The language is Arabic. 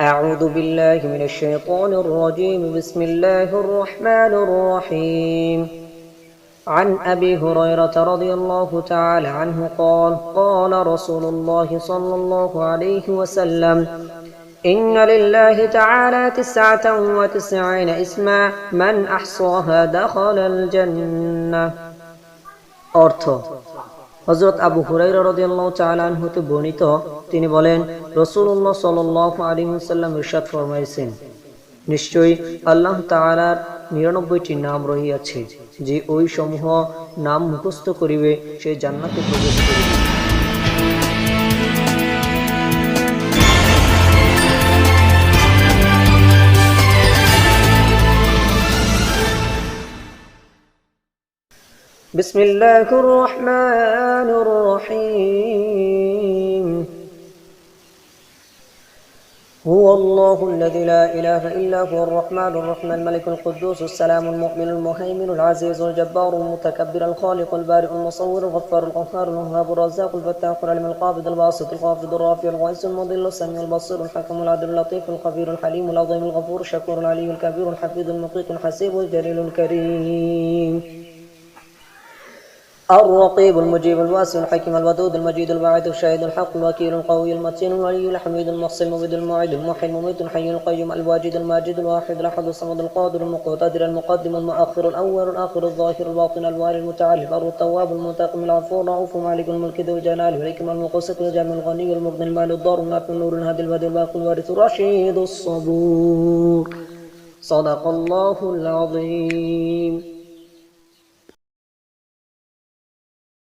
أعوذ بالله من الشيطان الرجيم بسم الله الرحمن الرحيم عن أبي هريرة رضي الله تعالى عنه قال قال رسول الله صلى الله عليه وسلم إن لله تعالى تسعة وتسعين اسما من أحصاها دخل الجنة অর্থ হজরত আবু হুরাইরা রদিয়াল্লাহ চালান হতে বর্ণিত তিনি বলেন রসুল্লাহ সাল আলী সাল্লাম ইরশাদ ফরমাইছেন নিশ্চয়ই আল্লাহ তাআলার নিরানব্বইটি নাম রহিয়াছে যে ওই সমূহ নাম মুখস্থ করিবে সে জান্নাতে প্রবেশ করিবে بسم الله الرحمن هو الله الذي لا إله إلا هو الرحمن الرحيم الملك القدوس السلام المؤمن المهيمن العزيز الجبار المتكبر الخالق البارئ المصور الغفار القهار الوهاب الرزاق الفتاح العلم القابض الباسط الخافض الرافع الغيث المضل السميع البصير الحكم العدل اللطيف الخبير الحليم العظيم الغفور الشكور العلي الكبير الحفيظ المقيت الحسيب الجليل الكريم. الرقيب المجيب الواسع الحكيم الودود المجيد الباعث الشاهد الحق الوكيل القوي المتين الولي الحميد المحصي المبيد المعيد المحيي المميت الحي القيوم الواجد الماجد الواحد الأحد الصمد القادر المقتدر المقدم المؤخر الأول الآخر الظاهر الباطن الوالي المتعالي البر التواب المنتقم العفو الرؤوف مالك الملك ذو الجلال والحكمة المقسط الجامع الغني المغني المال الضار النافع النور الهادي البديع الباقي الوارث الرشيد الصبور. صدق الله العظيم.